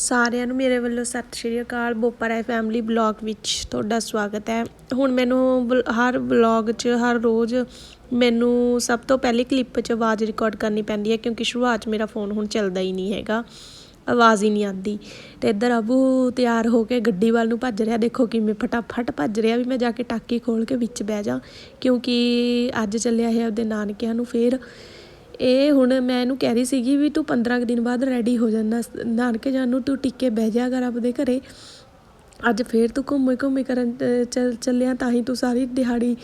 ਸਾਰਿਆਂ ਨੂੰ ਮੇਰੇ ਵੱਲੋਂ ਸਤਿ ਸ਼੍ਰੀ ਅਕਾਲ। ਬੋਪਾ ਬੋਪਰਾਏ ਫੈਮਿਲੀ ਬਲੌਗ ਵਿੱਚ ਤੁਹਾਡਾ ਸਵਾਗਤ ਹੈ। ਹੁਣ ਮੈਨੂੰ ਵਲ- ਹਰ ਬਲੌਗ 'ਚ, ਹਰ ਰੋਜ਼ ਮੈਨੂੰ ਸਭ ਤੋਂ ਪਹਿਲੀ ਕਲਿੱਪ 'ਚ ਆਵਾਜ਼ ਰਿਕਾਰਡ ਕਰਨੀ ਪੈਂਦੀ ਹੈ ਕਿਉਂਕਿ ਸ਼ੁਰੂਆਤ 'ਚ ਮੇਰਾ ਫੋਨ ਹੁਣ ਚੱਲਦਾ ਹੀ ਨਹੀਂ ਹੈਗਾ। ਆਵਾਜ਼ ਹੀ ਨਹੀਂ ਆਉਂਦੀ। ਤੇ ਇੱਧਰ ਅਬੂ ਤਿਆਰ ਹੋ ਕੇ ਗੱਡੀ ਵੱਲ ਨੂੰ ਭੱਜ ਰਿਹਾ। ਦੇਖੋ ਕਿਵੇਂ ਫਟਾਫਟ ਭੱਜ ਰਿਹਾ ਵੀ ਮੈਂ ਜਾ ਕੇ ਟਾਕੀ ਖੋਲ ਕੇ ਵਿੱਚ ਬਹਿ ਜਾ। ਕਿਉਂਕਿ ਅੱਜ ਚੱਲਿਆ ਹੈ ਉਹਦੇ ਨਾਨਕਿਆਂ ਨੂੰ ਫੇਰ। ਇਹ ਹੁਣ ਮੈਂ ਇਹਨੂੰ ਕਹਿ ਰਹੀ ਸੀਗੀ ਵੀ ਤੂੰ 15 ਕੁ ਦਿਨ ਬਾਅਦ ਰੈਡੀ ਹੋ ਜਾਣਾ। ਨਾਨਕੇ ਜਾਣ ਨੂੰ ਤੂੰ ਟਿੱਕੇ ਬਹਿ ਜਾ ਕਰ ਆਪਦੇ ਘਰੇ। ਅੱਜ ਫੇਰ ਤੂੰ ਘੁੰਮੇ ਘੁੰਮੇ ਕਰਨ, ਅਹ ਚੱਲਿਆ ਤਾਂ ਹੀ ਤੂੰ ਸਾਰੀ ਦਿਹਾੜੀ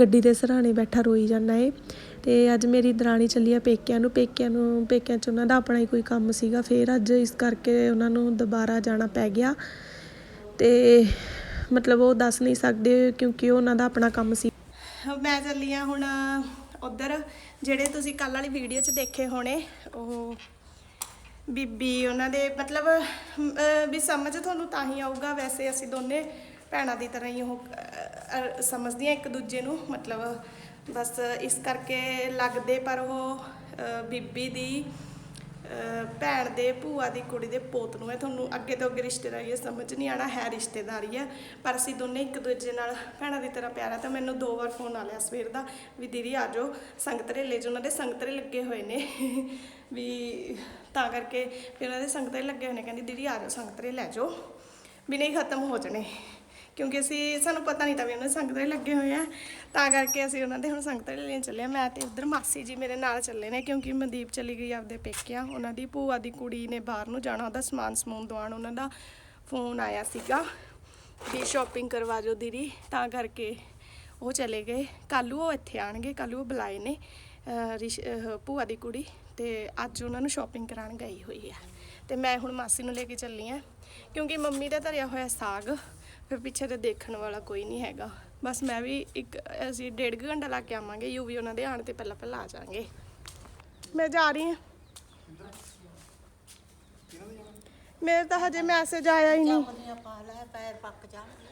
ਗੱਡੀ ਦੇ ਸਰਾਣੇ ਬੈਠਾ ਰੋਈ ਜਾਂਦਾ ਏ। ਤੇ ਅੱਜ ਮੇਰੀ ਦਰਾਣੀ ਚੱਲੀ ਆ ਪੇਕਿਆਂ ਨੂੰ। ਪੇਕਿਆਂ ਨੂੰ, ਪੇਕਿਆਂ 'ਚ ਉਹਨਾਂ ਦਾ ਆਪਣਾ ਹੀ ਕੋਈ ਕੰਮ ਸੀਗਾ। ਫੇਰ ਅੱਜ ਇਸ ਕਰਕੇ ਉਹਨਾਂ ਨੂੰ ਦੁਬਾਰਾ ਜਾਣਾ ਪੈ ਗਿਆ। ਤੇ ਮਤਲਬ ਉਹ ਦੱਸ ਨਹੀਂ ਸਕਦੇ ਕਿਉਂਕਿ ਉਹਨਾਂ ਦਾ ਆਪਣਾ ਕੰਮ ਸੀ। ਮੈਂ ਚੱਲੀ ਆ ਹੁਣ ਉਧਰ ਜਿਹੜੇ ਤੁਸੀਂ ਕੱਲ ਵਾਲੀ ਵੀਡੀਓ 'ਚ ਦੇਖੇ ਹੋਣੇ ਉਹ ਬੀਬੀ ਉਹਨਾਂ ਦੇ ਮਤਲਬ ਵੀ ਸਮਝ ਤੁਹਾਨੂੰ ਤਾਂ ਹੀ ਆਊਗਾ ਵੈਸੇ ਅਸੀਂ ਦੋਨੇ ਭੈਣਾਂ ਦੀ ਤਰ੍ਹਾਂ ਹੀ ਉਹ ਅਹ, ਅਹ, ਸਮਝਦੀਆਂ ਇੱਕ ਦੂਜੇ ਨੂੰ ਮਤਲਬ ਬਸ ਇਸ ਕਰਕੇ ਲੱਗਦੇ ਪਰ ਉਹ ਬੀਬੀ ਦੀ ਭੈਣ ਦੇ, ਭੂਆ ਦੀ, ਕੁੜੀ ਦੇ, ਪੋਤ ਨੂੰ। ਹੈ ਤੁਹਾਨੂੰ ਅੱਗੇ ਤੋਂ ਅੱਗੇ ਰਿਸ਼ਤੇਦਾਰੀ ਇਹ ਸਮਝ ਨਹੀਂ ਆਣਾ ਹੈ ਰਿਸ਼ਤੇਦਾਰੀ ਹੈ। ਪਰ ਅਸੀਂ ਦੋਨੇ ਇੱਕ ਦੂਜੇ ਨਾਲ ਭੈਣਾਂ ਦੀ ਤਰ੍ਹਾਂ ਪਿਆਰ ਹੈ ਤਾਂ ਮੈਨੂੰ ਦੋ ਵਾਰ ਫੋਨ ਆ ਲਿਆ ਸਵੇਰ ਦਾ ਵੀ, ਦੀਦੀ ਆ ਜਾਓ ਸੰਗਤਰੇ ਲੈ ਜਾਓ ਉਹਨਾਂ ਦੇ ਸੰਗਤਰੇ ਲੱਗੇ ਹੋਏ ਨੇ। ਵੀ ਤਾਂ ਕਰਕੇ ਫਿਰ ਉਹਨਾਂ ਦੇ ਸੰਗਤਰੇ ਲੱਗੇ ਹੋਏ ਨੇ। ਕਹਿੰਦੀ, ਦੀਦੀ ਆ ਜਾਓ ਸੰਗਤਰੇ ਲੈ ਜਾਓ। ਵੀ ਨਹੀਂ ਖਤਮ ਹੋ ਜਣੇ। ਕਿਉਂਕਿ ਅਸੀਂ ਸਾਨੂੰ ਪਤਾ ਨਹੀਂ ਤਾਂ ਵੀ ਉਹਨਾਂ ਦੇ ਸੰਗਤਰੇ ਲੱਗੇ ਹੋਏ ਆ। ਤਾਂ ਕਰਕੇ ਅਸੀਂ ਉਹਨਾਂ ਦੇ ਹੁਣ ਸੰਗਤਰੇ ਲੈਣ ਚੱਲੇ ਆ। ਮੈਂ ਤੇ ਉਧਰ ਮਾਸੀ ਜੀ ਮੇਰੇ ਨਾਲ ਚੱਲੇ ਨੇ ਕਿਉਂਕਿ ਮਨਦੀਪ ਚਲੀ ਗਈ ਆਪਦੇ ਪੇਕਿਆਂ। ਉਹਨਾਂ ਦੀ ਭੂਆ ਦੀ ਕੁੜੀ ਨੇ ਬਾਹਰ ਨੂੰ ਜਾਣਾ, ਉਹਦਾ ਸਮਾਨ ਸਮੂਨ ਦਵਾਉਣ, ਉਹਨਾਂ ਦਾ ਫੋਨ ਆਇਆ ਸੀਗਾ ਵੀ ਸ਼ਾਪਿੰਗ ਕਰਵਾ ਜੋ ਦੀਦੀ। ਤਾਂ ਕਰਕੇ ਉਹ ਚਲੇ ਗਏ। ਕੱਲੂ ਉਹ ਇੱਥੇ ਆਣਗੇ ਕੱਲੂ ਉਹ ਬੁਲਾਏ ਨੇ ਰਿਸ਼- ਭੂਆ ਦੀ ਕੁੜੀ ਤੇ ਅੱਜ ਉਹਨਾਂ ਨੂੰ ਸ਼ਾਪਿੰਗ ਕਰਾਉਣ ਗਈ ਹੋਈ ਹੈ ਤੇ ਮੈਂ ਹੁਣ ਮਾਸੀ ਨੂੰ ਲੈ ਕੇ ਚੱਲੀ ਆ। ਕਿਉਂਕਿ ਮੰਮੀ ਦਾ ਧਰਿਆ ਹੋਇਆ ਸਾਗ ਫਿਰ ਪਿੱਛੇ ਤੇ ਦੇਖਣ ਵਾਲਾ ਕੋਈ ਨਹੀਂ ਹੈਗਾ। ਬਸ ਮੈਂ ਵੀ ਇੱਕ ਅਸੀਂ ਡੇਢ ਕੁ ਘੰਟਾ ਲਾ ਕੇ ਆਵਾਂਗੇ ਯੂ ਵੀ ਉਹਨਾਂ ਦੇ ਆਣ ਤੇ ਪਹਿਲਾਂ ਪਹਿਲਾਂ ਆ ਜਾਾਂਗੇ। ਮੈਂ ਜਾ ਰਹੀ ਹਾਂ। ਮੇਰੇ ਤਾਂ ਹਜੇ ਮੈਸੇਜ ਆਇਆ ਹੀ ਨਹੀਂ।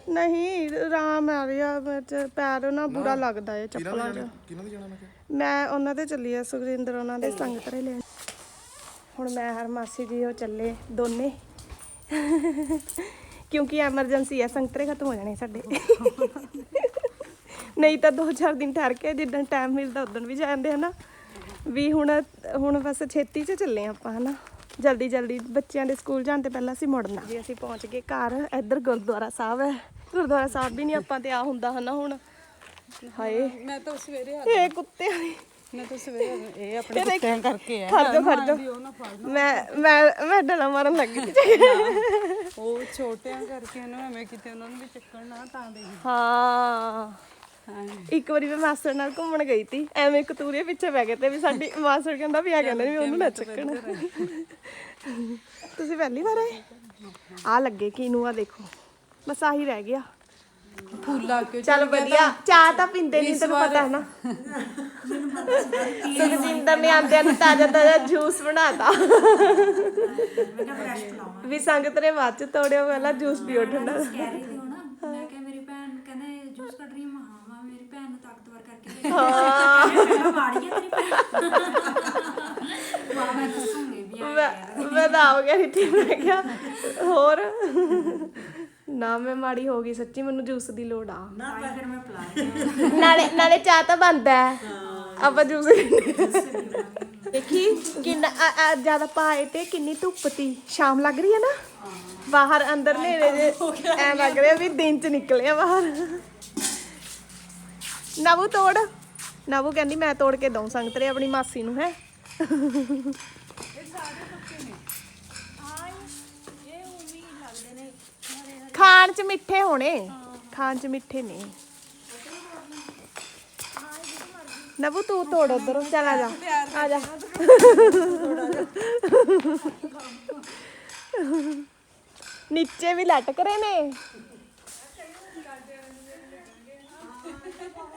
ਨਹੀਂ ਆਰਾਮ ਆ ਰਿਹਾ ਮੇਰੇ ਪੈਰ ਨਾ ਬੁਰਾ ਲੱਗਦਾ ਹੈ ਚੱਪਲਾਂ ਕਿਹਨਾਂ ਦੇ ਜਾਣਾ ਮੈਂ ਕਿਹਾ? ਮੈਂ ਉਹਨਾਂ ਦੇ ਚੱਲੀ ਆ ਸੁਖਰਿੰਦਰ ਉਹਨਾਂ ਦੇ ਸੰਗਤਰੇ ਲੈਣ। ਹੁਣ ਮੈਂ ਹਰ ਮਾਸੀ ਜੀ ਉਹ ਚੱਲੇ ਦੋਨੇ। ਕਿਉਂਕਿ ਐਮਰਜੈਂਸੀ ਹੈ ਸੰਗਤਰੇ ਖਤਮ ਹੋ ਜਾਣੇ ਸਾਡੇ। ਨਹੀਂ ਤਾਂ 2-4 ਦਿਨ ਠਹਿਰ ਕੇ ਜਿੱਦਣ ਟਾਈਮ ਮਿਲਦਾ ਉਦੋਂ ਵੀ ਜਾਂਦੇ ਹਨਾ ਵੀ ਹੁਣ ਹੁਣ ਬਸ ਛੇਤੀ 'ਚ ਚੱਲੇ ਆਪਾਂ ਹਨਾ। ਜਲਦੀ ਜਲਦੀ ਬੱਚਿਆਂ ਦੇ ਸਕੂਲ ਜਾਣ ਤੇ ਪਹਿਲਾਂ ਅਸੀਂ ਮੁੜਨਾ। ਜੀ ਅਸੀਂ ਪਹੁੰਚ ਗਏ ਘਰ ਇੱਧਰ ਗੁਰਦੁਆਰਾ ਸਾਹਿਬ ਹੈ। ਗੁਰਦੁਆਰਾ ਸਾਹਿਬ ਵੀ ਨਹੀਂ ਆਪਾਂ ਤੇ ਆ ਹੁੰਦਾ ਹਨਾ ਹੁਣ। ਹਾਏ। ਮੈਂ ਤਾਂ ਸਵੇਰੇ ਆ ਇਹ ਕੁੱਤੇ ਵਾਲੀ। ਮੈਂ ਤਾਂ ਸਵੇਰੇ ਇਹ ਆਪਣੇ ਕੁੱਤਿਆਂ ਕਰਕੇ ਆ। ਖੜ ਜਾ ਖੜ ਜਾ ਮੈਂ ਮੈਂ ਮੈਂ ਡਲਾ ਮਾਰਨ ਲੱਗੀ ਸੀ ਉਹ ਛੋਟਿਆਂ ਕਰਕੇ ਉਹਨੂੰ ਐਵੇਂ ਕਿਤੇ ਉਹਨਾਂ ਨੂੰ ਵੀ ਚੱਕਣ ਨਾ ਤਾਂ ਦੇ। ਹਾਂ। ਹਾਂ। ਇੱਕ ਵਾਰੀ ਮੈਂ ਮਾਸਟਰ ਨਾਲ ਘੁੰਮਣ ਗਈ ਸੀ ਐਵੇਂ ਕਤੂਰੇ ਪਿੱਛੇ ਬਹਿ ਗਏ ਤੇ ਵੀ ਸਾਡੀ ਮਾਸਟਰ ਕਹਿੰਦਾ ਵੀ ਆ ਕਹਿੰਦੇ ਵੀ ਉਹਨੂੰ ਨਾ ਚੱਕਣ। ਤੁਸੀਂ ਪਹਿਲੀ ਵਾਰ ਆਏ? ਆ ਲੱਗੇ ਕਿਨੂੰ ਆ ਦੇਖੋ। ਬਸ ਆਹੀ ਰਹਿ ਗਿਆ। ਫੂਲਾ ਚੱਲ ਵਧੀਆ। ਚਾਹ ਤਾਂ ਪੀਂਦੇ ਨਹੀਂ ਤੈਨੂੰ ਪਤਾ ਹੈ ਨਾ। ਸੁਖਜਿੰਦਰ ਨੇ ਆਂਦਿਆਂ ਨੂੰ ਤਾਜ਼ਾ ਤਾਜ਼ਾ ਜੂਸ ਬਣਾਤਾ ਵੀ ਸੰਗਤ ਨੇ ਬਾਅਦ ਚ ਤੋੜਿਓ ਪਹਿਲਾਂ ਜੂਸ ਪੀਓ ਠੰਡਾ ਕਹਿ ਰਹੀ ਸੀ ਮੈਂ ਕਿਹਾ ਮੇਰੀ ਭੈਣ ਕਹਿੰਦੇ ਜੂਸ ਕੱਢ ਰਹੀ ਮੈਂ ਮੇਰੀ ਭੈਣ ਨੂੰ ਤਾਕਤਵਰ ਕਰਕੇ ਹਾਂ ਮਾੜੀ ਹੈ ਤੇਰੀ ਭੈਣ ਮੈਂ ਦੱਸੂਗੀ ਵੀ ਆ ਮੈਂ ਮੈਂ ਤਾਂ ਆ ਗਿਆ ਇੱਥੇ ਮੈਂ ਕਿਹਾ ਹੋਰ ਨਾ ਮੈਂ ਮਾੜੀ ਹੋ ਗਈ ਸੱਚੀ ਮੈਨੂੰ ਜੂਸ ਦੀ ਲੋੜ ਆ। ਨਾ ਫਿਰ ਮੈਂ ਪਲਾ ਰਹੀ ਨਾਲੇ ਨਾਲੇ ਚਾਹ ਤਾਂ ਬੰਦ ਹੈ। ਆਪਾਂ ਜੂਸ ਦੇਖੀ ਕਿੰਨਾ ਜ਼ਿਆਦਾ ਪਾਏ ਤੇ ਕਿੰਨੀ ਧੁੱਪ ਤੀ ਸ਼ਾਮ ਲੱਗ ਰਹੀ ਹੈ ਨਾ? ਬਾਹਰ ਅੰਦਰ ਨੇਰੇ ਜੇ ਐ ਲੱਗ ਰਿਹਾ ਵੀ ਦਿਨ ਚ ਨਿਕਲਿਆ ਬਾਹਰ। ਨਵੂ ਤੋੜ। ਨਵੂ ਕਹਿੰਦੀ ਮੈਂ ਤੋੜ ਕੇ ਦਊਂ ਸੰਗਤਰੇ ਆਪਣੀ ਮਾਸੀ ਨੂੰ ਹੈ। ਖਾਣ ਚ ਮਿੱਠੇ ਹੋਣੇ। ਖਾਣ ਚ ਮਿੱਠੇ ਨਹੀਂ। ਨਬੂ ਤੂੰ ਤੋੜ ਉਧਰ ਚੱਲ ਆ ਜਾ। ਆ ਜਾ। ਨੀਚੇ ਵੀ ਲਟਕ ਰਹੇ ਨੇ।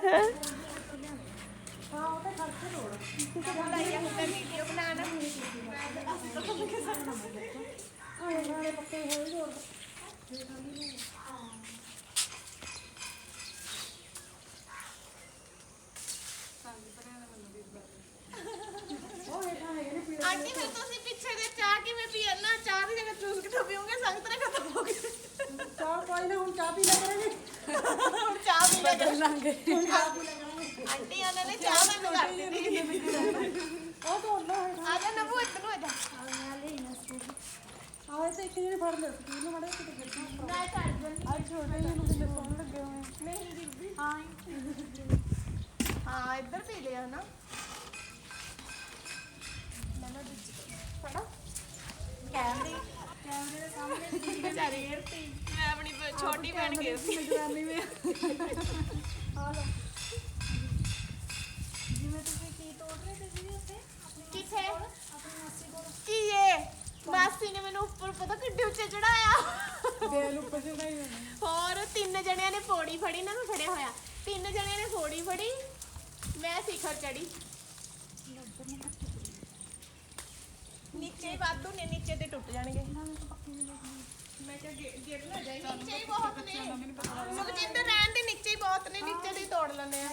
ਹੈਂ? ਆਂਟੀ ਫਿਰ ਤੁਸੀਂ ਪਿੱਛੇ ਦੇ ਚਾਹ ਕਿਵੇਂ ਪੀਣਾ ਚਾਹ ਦੀ ਜਗ੍ਹਾ ਜੂਸ ਕਿੱਥੋਂ ਪੀਓਗੇ ਸੰਗਤ ਨੇ ਖਤਮ ਹੋ ਗਈ। ਚਾਹ ਕੋਈ ਨਾ ਹੁਣ ਚਾਹ ਪੀ ਲੈ ਕਰਾਂਗੇ। ਹੁਣ ਚਾਹ ਪੀ ਲੈ ਕਰਾਂਗੇ। ਆਂਟੀ ਉਹਨਾਂ ਨੇ ਚਾਹ ਬੰਦ ਕਰ ਦਿੱਤੀ। ਉਹ ਤਾਂ ਉਹਨਾਂ ਆ ਜਾ ਨਬੂ ਇੱਧਰ ਨੂੰ ਆ ਜਾ। ਆਹ ਤੇ ਇੱਕ ਜਿਹੜੇ ਫੜ ਲਿਆ ਸਕੂਲ ਨੂੰ ਮੜਾ ਕਿਤੇ ਗਿਰਨਾ ਆ ਛੋਟੇ ਜਿਹੇ ਨੂੰ ਕਿੰਨੇ ਸੋਹਣੇ ਲੱਗੇ ਹੋਏ ਆ। ਨਹੀਂ ਦੀਦੀ ਹਾਂ ਇੱਧਰ ਪੀ ਲਿਆ ਨਾ ਮੈਂ ਨਾ ਦੂਜੀ ਫੜਾ ਕਹਿੰਦੀ ਕੈਮਰੇ ਦੇ ਸਾਹਮਣੇ ਦੀਦੀ ਵਿਚਾਰੀ ਗਿਰਤੀ ਮੈਂ ਆਪਣੀ ਬ- ਛੋਟੀ ਭੈਣ ਗਿਰਤੀ ਨਿਗਰਾਨੀ ਵਿੱਚ ਜਿਵੇਂ ਤੁਸੀਂ ਕੀ ਤੋੜ ਰਹੇ ਸੀ ਜੀ ਉੱਥੇ ਆਪਣੀ ਕਿੱਥੇ ਆਪਣੀ ਮਾਸੀ ਕੋਲ ਕੀ ਇਹ ਮਾਸੀ ਨੇ ਮੈਨੂੰ ਉੱਪਰ ਪਤਾ ਕਿੱਡੇ ਉੱਚੇ ਚੜਾਇਆ। ਬੇਲ ਉੱਪਰ ਚੜਾਈ ਹੋਰ ਤਿੰਨ ਜਣਿਆਂ ਨੇ ਪੌੜੀ ਫੜੀ ਨਾ ਮੈਂ ਫੜਿਆ ਹੋਇਆ। ਤਿੰਨ ਜਣਿਆਂ ਨੇ ਪੌੜੀ ਫੜੀ ਮੈਂ ਸਿਖਰ ਚੜੀ ਨੀਚੇ ਵਾਧੂ ਨੇ ਨੀਚੇ ਤੇ ਟੁੱਟ ਜਾਣਗੇ। ਮੈਂ ਕਿਹਾ ਗਿ- ਗਿਰ ਨਾ ਜਾਏ ਨੀਚੇ ਹੀ ਬਹੁਤ ਨੇ। ਸੁਖਜਿੰਦਰ ਰਹਿਣ ਦੇ ਨੀਚੇ ਹੀ ਬਹੁਤ ਨੇ ਨੀਚੇ ਦੇ ਤੋੜ ਲੈਣੇ ਆ।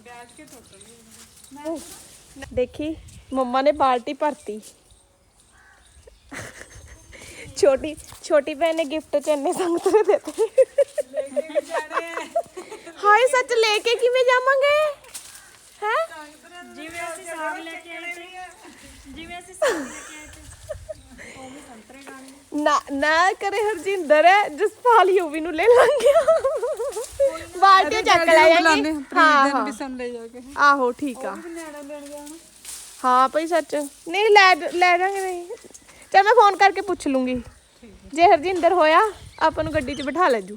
ਬੈਠ ਕੇ ਟੁੱਟਣਗੇ ਦੇਖੀ ਮੰਮਾ ਨੇ ਬਾਲਟੀ ਭਰਤੀ। ਛੋਟੀ ਛੋਟੀ ਭੈਣ ਨੇ ਗਿਫਟ ਚ ਇੰਨੇ ਸੰਗਤਰੇ ਦਿੱਤੇ ਲੈ ਕੇ ਵੀ ਜਾਣੇ। ਹਾਏ ਸੱਚ ਲੈ ਕੇ ਕਿਵੇਂ ਜਾਵਾਂਗੇ? ਹੈ? ਜਿਵੇਂ ਅਸੀਂ ਸਾਗ ਲੈ ਕੇ ਆਏ ਸੀ। ਜਿਵੇਂ ਅਸੀਂ ਸਾਗ ਲੈ ਕੇ ਆਏ ਸੀ। ਉਹ ਵੀ ਸੰਤਰੇ ਖਾਣੇ ਨਾ ਨਾ ਕਰੇ ਹਰਜਿੰਦਰ ਜਸਪਾਲ ਯੂਵੀ ਨੂੰ ਲੈ ਲਾਂਗੇ। ਬਾਲਟੀ ਚੱਕ ਲੈ ਜਾਗੇ ਹਾਂ, ਹਾਂ ਪ੍ਰੀਤ ਹਾਂ ਵੀ ਸਾਨੂੰ ਲੈ ਜਾ ਕੇ। ਆਹੋ ਠੀਕ ਆ। ਹਾਂ ਭਾਈ ਸੱਚ। ਨਹੀਂ ਲੈ ਲੈ ਜਾਾਂਗੇ ਨਹੀਂ। ਚਲ ਮੈਂ ਫੋਨ ਕਰਕੇ ਪੁੱਛ ਲੂੰਗੀ। ਜੇ ਹਰਜਿੰਦਰ ਹੋਇਆ, ਆਪਾਂ ਨੂੰ ਗੱਡੀ 'ਚ ਬਿਠਾ ਲੈ ਜੂ।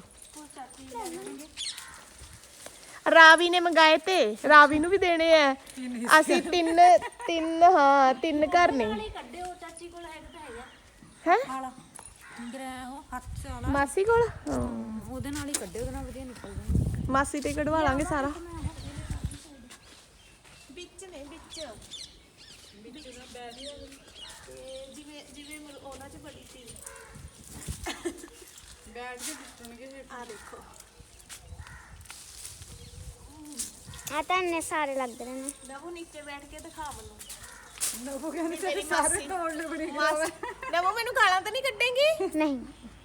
ਰਾਵੀ ਨੇ ਮੰਗਾਏ ਤੇ, ਰਾਵੀ ਨੂੰ ਵੀ ਦੇਣੇ ਆ। ਅਸੀਂ ਤਿੰਨ ਤਿੰਨ, ਹਾਂ, ਤਿੰਨ ਘਰ ਨੇ। ਕੋਲ ਹੈ? ਮਾਸੀ ਕੋਲ? ਉਹਦੇ ਨਾਲ ਹੀ। ਕੱਢੇ ਉਹਦੇ ਨਾਲ ਵਧੀਆ ਨਿਕਲ ਜਾਣਗੇ ਮਾਸੀ ਤੇ ਕਢਵਾ ਲਾਂਗੇ ਸਾਰਾ। ਵਿੱਚ ਨੇ, ਵਿੱਚ। ਜਿਵੇਂ ਜਿਵੇਂ ਉਹਨਾਂ 'ਚ ਬੜੀ ਸੀ। ਬੈਠ ਕੇ ਟੁੱਟਣਗੇ ਇਹ। ਆ ਦੇਖੋ। ਆ ਤਾਂ ਇੰਨੇ ਸਾਰੇ ਲੱਗ ਰਹੇ ਨੇ। ਨਵੂ ਨੀਚੇ ਬੈਠ ਕੇ ਦਿਖਾ ਮੈਨੂੰ। ਨਵੋ ਕਹਿੰਦੇ ਤੇਰੇ ਸਾਰੇ ਮਾਸੀ। ਤੋੜ ਲੈ ਬੜੀ ਮਾਸੀ। ਨਵੂ ਮੈਨੂੰ ਗਾਲਾਂ ਤਾਂ ਨਹੀਂ ਕੱਢੇਂਗੀ? ਨਹੀਂ।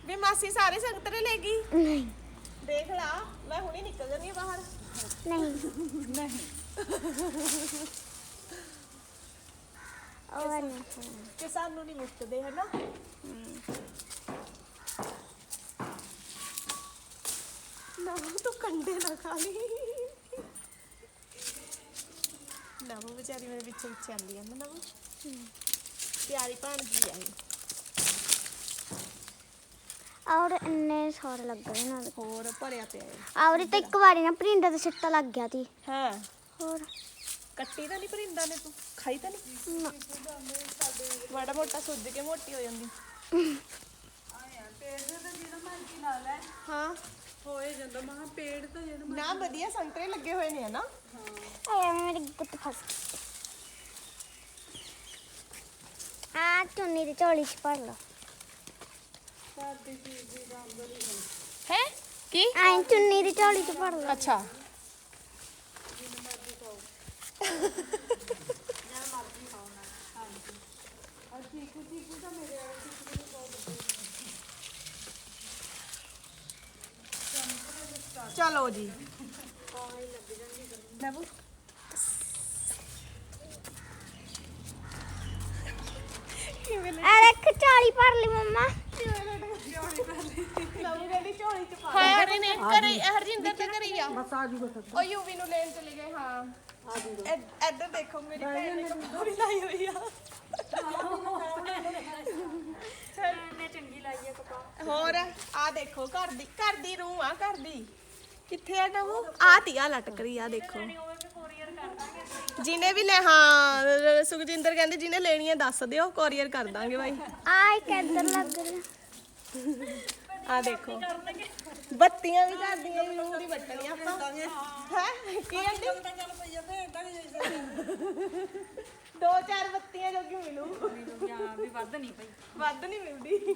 ਵੀ ਮਾਸੀ ਸਾਰੇ ਸੰਗਤਰੇ ਲੈ ਗਈ। ਨਹੀਂ। ਦੇਖ ਲਾ ਮੈਂ ਹੁਣੇ ਨਿਕਲ ਜਾਂਦੀ ਹਾਂ ਬਾਹਰ। ਨਹੀਂ। ਨਹੀਂ। ਉਹ ਨਹੀਂ ਕਿ ਸਾਨੂੰ ਨਹੀਂ ਮੁੱਕਦੇ ਹਨਾ? ਨਵੂ ਤੂੰ ਕੰਡੇ ਨਾ ਖਾ ਲਈ। ਨਵੂ ਵਿਚਾਰੀ ਮੇਰੇ ਪਿੱਛੇ ਪਿੱਛੇ ਆਂਦੀ ਹੈ ਨਾ ਨਵੂ ਪਿਆਰੀ ਭਾਣਜੀ ਆਈ ਔਰ ਇੰਨੇ ਸਾਰੇ ਲੱਗ ਰਹੇ ਨੇ ਹੋਰ ਭਰਿਆ ਪਿਆ ਹੈ ਔਰ ਤਾਂ ਇੱਕ ਵਾਰੀ ਨਾ ਪ੍ਰਿੰਡਾ ਤੇ ਸਿੱਟਾ ਲੱਗ ਗਿਆ ਸੀ ਹਾਂ। ਹੋਰ। ਕੱਟੀ ਤਾਂ ਨਹੀਂ ਪਰਿੰਦਾ ਨੇ ਤੂੰ? ਖਾਈ ਤਾਂ ਨਹੀਂ? ਨਾ। ਮਾੜਾ ਮੋਟਾ ਸੁੱਜ ਕੇ ਮੋਟੀ ਹੋ ਜਾਂਦੀ। ਆਇਆ ਪੇੜ ਦੇ ਜਿਹੜਾ ਮਰਜ਼ੀ ਲਾ ਲੈ ਹਾਂ। ਹੋਏ ਜਾਂਦਾ ਮਹਾ ਪੇੜ ਤਾਂ ਜਿਹੜਾ ਨਾ ਵਧੀਆ ਸੰਤਰੇ ਲੱਗੇ ਹੋਏ ਨੇ ਹਨਾ? ਆਇਆ ਮੇਰੀ ਗੁੱਤ ਫਸ ਆ ਚੁੰਨੀ ਦੀ ਝੋਲੀ ਚ ਭਰ ਲਓ। ਸਾਡੀ ਚੀਜ਼ ਦੀ ਗੰਦਲੀ ਹੈ। ਕੀ? ਆਏ ਚੁੰਨੀ ਦੀ ਝੋਲੀ ਚ ਭਰ ਲਓ। ਅੱਛਾ। ਚਲੋ ਜੀ। ਕਿਵੇਂ ਆ ਦੇਖ ਝੋਲੀ ਭਰ ਲਈ ਮੰਮਾ। ਹਾਂ ਹਰੇ ਨੇ ਕਰੇ ਹਰਜਿੰਦਰ ਤੇ ਕਰੀ ਆ। ਬਸ ਆ ਜੂਗਾ ਉਹ ਯੂਵੀ ਨੂੰ ਲੈਣ ਚਲੇ ਗਏ ਹਾਂ। ਇ- ਇੱਧਰ ਦੇਖੋ ਮੇਰੀ ਭੈਣ ਨੇ ਕੱਪੜੀ ਲਾਈ ਹੋਈ ਆ। ਮੈਂ ਚੰਗੀ ਲਾਈ ਆ ਕਪਾ ਹੋਰ ਆ ਦੇਖੋ ਘਰ ਦੀ ਘਰ ਦੀ ਰੂਹ ਆ ਘਰ ਦੀ। ਕਿੱਥੇ ਆ ਨਵੂ? ਆ ਤੀ ਆ ਲਟਕ ਰਹੀ ਆ ਦੇਖੋ। ਜਿਹਨੇ ਵੀ ਲੈ ਹਾਂ ਸੁਖਜਿੰਦਰ ਕਹਿੰਦੇ ਜਿਹਨੇ ਲੈਣੀ ਹੈ ਦੱਸ ਦਿਓ ਕੋਰੀਅਰ ਕਰ ਦਾਂਗੇ ਬਾਈ। ਆ ਇੱਕ ਇੱਧਰ ਲੱਗ ਰਿਹਾ। ਆ ਦੇਖੋ। ਬੱਤੀਆਂ ਵੀ ਘਰ ਦੀਆਂ ਹੀ ਰੂਹ ਦੀ ਵੱਟਣੀਆਂ ਆਪਾਂ। ਹੈ? ਕੀ ਆਂਟੀ? ਦੋ ਚਾਰ ਬੱਤੀਆਂ ਜੋਗੀ ਮਿਲੂ। ਜਾਂ ਵੀ ਵੱਧ ਨਹੀਂ ਪਈ ਵੱਧ ਨਹੀਂ ਮਿਲਦੀ।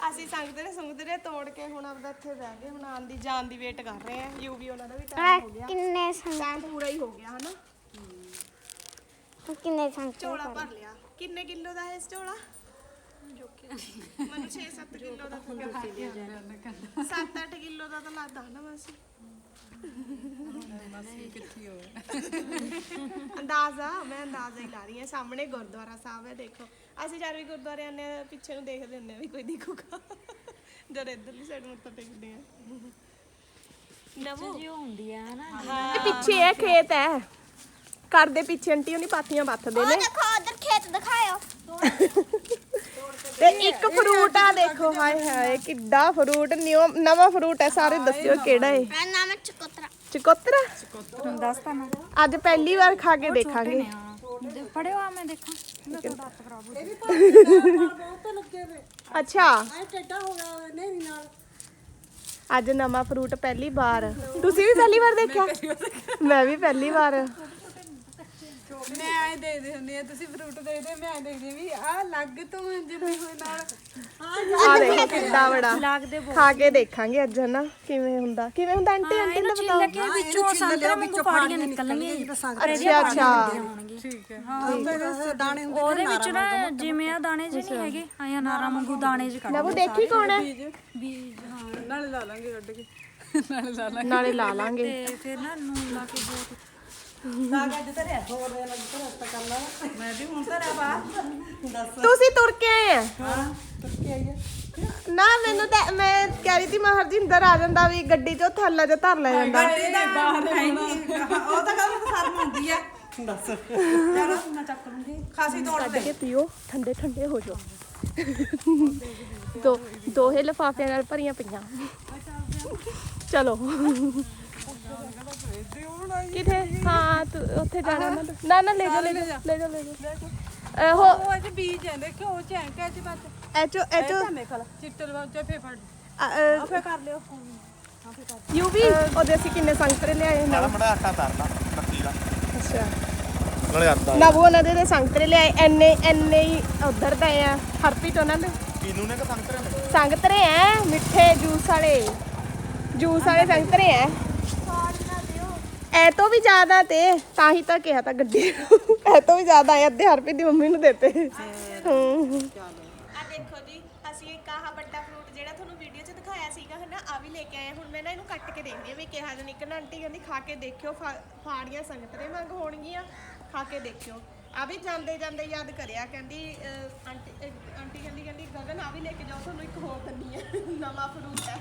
ਅਸੀਂ ਸੰਗਤਰੇ ਸੰਗਤਰੇ ਤੋੜ ਕੇ ਹੁਣ ਆਪਦਾ ਇੱਥੇ ਬਹਿ ਗਏ ਹੁਣ ਆਉਣ ਦੀ ਜਾਣ ਦੀ ਵੇਟ ਕਰ ਰਹੇ ਆ ਯੂਵੀ ਉਹਨਾਂ ਦਾ ਵੀ ਟਾਈਮ ਹੋ ਗਿਆ। ਕਿੰਨੇ ਸੰਗ ਟਾਈਮ ਪੂਰਾ ਹੀ ਹੋ ਗਿਆ ਹਨਾ? ਕਿੰਨੇ ਸੰਗ ਝੋਲਾ ਭਰ ਲਿਆ। ਕਿੰਨੇ ਕਿਲੋ ਦਾ ਹੈ ਇਸ ਝੋਲਾ? ਮੈਨੂੰ 6-7 ਕਿਲੋ ਦਾ 7-8 ਕਿਲੋ ਦਾ ਤਾਂ ਲੱਗਦਾ ਨਾ ਮਾਸੀ ਅੰਦਾਜ਼ਾ ਮੈਂ ਅੰਦਾਜ਼ਾ ਹੀ ਲਾ ਰਹੀ ਹਾਂ। ਸਾਹਮਣੇ ਗੁਰਦੁਆਰਾ ਸਾਹਿਬ ਹੈ ਦੇਖੋ। ਅਸੀਂ ਜਦ ਵੀ ਗੁਰਦੁਆਰੇ ਹਾਂ ਪਿੱਛੇ ਨੂੰ ਦੇਖਦੇ ਹੁੰਦੇ ਹਾਂ ਵੀ ਕੋਈ ਦਿਖੂਗਾ ਜਦ ਇੱਧਰਲੀ ਸਾਈਡ ਮੱਥਾ ਟੇਕਦੇ ਆ ਨਵੋ? ਜੀ ਹੁੰਦੀ ਆ ਹਨਾ ਇਹ ਪਿੱਛੇ ਹੈ ਖੇਤ ਹੈ। ਘਰ ਦੇ ਪਿੱਛੇ ਆਂਟੀ ਉਹਨੀ ਪਾਥੀਆਂ ਬੱਥਦੇ ਉਹ ਨੇ ਦੇਖੋ ਉਧਰ ਖੇਤ ਦਿਖਾਇਓ। ਤੇ ਇੱਕ ਫਰੂਟ ਆ ਦੇਖੋ ਹਾਏ ਹਾਏ ਕਿੱਡਾ ਫਰੂਟ ਨਵਾਂ ਫਰੂਟ ਹੈ ਸਾਰੇ ਦੱਸਿਓ ਕਿਹੜਾ ਹੈ ਮੇਰਾ ਨਾਮ ਹੈ ਚਕੋਤਰਾ। ਚਕੋਤਰਾ? ਦੱਸ ਤਾਂ ਮੈਂ ਅੱਜ ਪਹਿਲੀ ਵਾਰ ਖਾ ਕੇ ਦੇਖਾਂਗੇ। ਪੜਿਓ ਆ ਮੈਂ ਦੇਖਾਂ। ਮੈਂ ਤਾਂ ਦੱਸ ਖਰਾਬ ਹੋ ਅੱਛਾ। ਐ ਟੱਡਾ ਹੋ ਗਿਆ ਨੇਰੀ ਨਾਲ। ਅੱਜ ਨਵਾਂ ਫਰੂਟ ਪਹਿਲੀ ਵਾਰ। ਤੁਸੀਂ ਵੀ ਪਹਿਲੀ ਵਾਰ ਦੇਖਿਆ। ਮੈਂ ਵੀ ਪਹਿਲੀ ਵਾਰ। ਮੈਂ ਐ ਦੇਖਦੇ ਹੁੰਦੀ ਆ ਤੁਸੀਂ ਫਰੂਟ ਦੇਖਦੇ ਮੈਂ ਐ ਦੇਖਦੀ ਵੀ ਆ ਲੱਗ ਤੋਂ ਜਿਵੇਂ ਹੋਏ ਨਾਲ। ਆ ਦੇਖੋ ਕਿੱਡਾ ਬੜਾ ਖਾ ਕੇ ਦੇਖਾਂਗੇ ਅੱਜ ਹਨਾ? ਕਿਵੇਂ ਹੁੰਦਾ? ਕਿਵੇਂ ਹੁੰਦਾ? ਆਂਟੀ ਆਂਟੀ ਨੂੰ ਬਤਾਓ। ਕੇ ਵਿੱਚੋਂ ਸੰਤਰਾ ਵਾਂਗੂ ਫਾੜੀਆਂ ਨਿਕਲਣਗੀਆਂ। ਅੱਛਾ ਅੱਛਾ। ਠੀਕ ਹੈ। ਹਾਂ ਮੇਰੇ ਦਾਣੇ ਹੁੰਦੇ ਉਹਦੇ ਵਿੱਚ ਨਾ ਜਿਵੇਂ ਆ ਦਾਣੇ ਜਿਹੇ ਨਹੀਂ ਹੈਗੇ ਆਇਆ ਨਾਰਾ ਵਾਂਗੂ ਦਾਣੇ ਜਿਹੇ ਕੱਢ ਨਵੂ ਦੇਖੀ ਕੌਣ ਹੈ? ਬੀਜ। ਹਾਂ। ਨਾਲੇ ਲਾ ਲਾਂਗੇ ਕੱਢ ਕੇ। ਨਾਲੇ ਲਾ ਲਾਂਗੇ ਨਾਲੇ ਲਾ ਲਾਂਗੇ। ਤੇ ਫਿਰ ਨਾ ਨੂਨ ਲਾ ਕੇ ਬਹੁਤ ਮੈਂ ਵੀ ਹੁਣ ਧਰਿਆ ਬਾਹਰ। ਦੱਸ। ਤੁਸੀਂ ਤੁਰ ਕੇ ਆਏ ਆ? ਹਾਂ ਤੁਰਕੇ ਆਈ ਨਾ ਮੈਨੂੰ ਤਾਂ ਮੈਂ ਕਹਿ ਰਹੀ ਸੀ ਮੈਂ ਹਰਜਿੰਦਰ ਆ ਜਾਂਦਾ ਵੀ ਗੱਡੀ 'ਚੋਂ ਥੱਲਾ ਜਿਹਾ ਧਰ ਲੈ ਜਾਂਦਾ। ਗੱਡੀ ਦਾ ਬਾਹਰ ਹੈ ਨਹੀਂ। ਉਹ ਤਾਂ ਗੱਲ ਸ਼ਰਮ ਆਉਂਦੀ ਆ। ਦੱਸ। ਚਲੋ ਮੈਂ ਚੱਕ ਲੂੰਗੀ। ਖਾਸੀ ਤੋੜ ਕੱਢ ਕੇ ਪੀਓ ਠੰਡੇ ਠੰਡੇ ਹੋ ਜਾਓ। ਦੋ ਦੋਹੇ ਲਫਾਫਿਆਂ ਨਾਲ ਭਰੀਆਂ ਪਈਆਂ। ਚਲੋ। ਕਿਥੇ? ਹਾਂ ਤੂੰ ਉੱਥੇ ਜਾਣਾ ਨਾ ਨਾ ਨਾ ਲੈ ਜਾ ਲੈ ਜਾ ਲੈ ਜਾ। ਲੈ ਜਾ ਉਹ ਉਹ ਅੱਜ ਬੀਜ ਹੈ ਦੇਖੋ ਉਹ ਚੈਂਕਾ ਚ ਬਾਤ ਐਚੋ ਐਚੋ ਮੇਖਲ ਚਿੱਟਲ ਵਾਂਚਾ ਫੇ ਫੜ ਫੇ ਕਰ ਲਿਓ। ਯੂ ਵੀ? ਉਹਦੇ ਅਸੀਂ ਕਿੰਨੇ ਸੰਗਤਰੇ ਲਿਆਏ ਨਾ? ਮੜਾ ਆਟਾ ਤਰਨਾ ਬੱਤੀ ਦਾ। ਅੱਛਾ। ਨਾਲੇ ਆਟਾ। ਨਵੂ ਉਹਨਾਂ ਦੇ ਤੇ ਸੰਗਤਰੇ ਲਿਆਏ ਐਨੇ ਐਨੇ ਹੀ ਉਧਰ ਦੇ ਆ। ਹਰਪੀਟ ਉਹਨਾਂ ਦੇ। ਕਿਨੂੰ ਨੇ ਕਿ ਸੰਤਰੇ ਨੇ? ਸੰਗਤਰੇ ਐ ਮਿੱਠੇ ਜੂਸ ਵਾਲੇ। ਜੂਸ ਵਾਲੇ ਸੰਗਤਰੇ ਐ। ਐ ਤੋਂ ਵੀ ਜ਼ਿਆਦਾ ਤੇ ਤਾਂ ਹੀ ਤਾਂ ਕਿਹਾ ਤਾਂ ਗੱਡੀ ਐ ਤੋਂ ਵੀ ਜ਼ਿਆਦਾ ਐ ਅੱਧੇ ਹਰਪੀ ਦੀ ਮੰਮੀ ਨੂੰ ਦਿੱਤੇ। ਹੂੰ ਆ ਦੇਖੋ ਜੀ ਅਸੀਂ ਇੱਕ ਆਹ ਵੱਡਾ ਫਰੂਟ ਜਿਹੜਾ ਤੁਹਾਨੂੰ ਵੀਡੀਓ 'ਚ ਦਿਖਾਇਆ ਸੀਗਾ ਹਨਾ ਆ ਵੀ ਲੈ ਕੇ ਆਏ ਹੁਣ ਮੈਂ ਨਾ ਇਹਨੂੰ ਕੱਟ ਕੇ ਦੇਖਦੀ ਆ ਵੀ ਕਿਹਾ ਜਨ ਇੱਕ ਨਾ ਆਂਟੀ ਕਹਿੰਦੀ ਖਾ ਕੇ ਦੇਖਿਓ ਫਾ- ਫਾੜੀਆਂ ਸੰਗਤਰੇ ਵਾਂਗ ਹੋਣਗੀਆਂ ਖਾ ਕੇ ਦੇਖਿਓ। ਆ ਵੀ ਜਾਂਦੇ ਜਾਂਦੇ ਯਾਦ ਕਰਿਆ ਕਹਿੰਦੀ ਅਹ, ਆਂਟੀ ਅਹ, ਆਂਟੀ ਕਹਿੰਦੀ ਕਹਿੰਦੀ ਗਗਨ ਆ ਵੀ ਲੈ ਕੇ ਜਾਓ ਤੁਹਾਨੂੰ ਇੱਕ ਹੋਰ ਦੰਨੀ ਹੈ ਨਵਾਂ ਫਰੂਟ ਹੈ।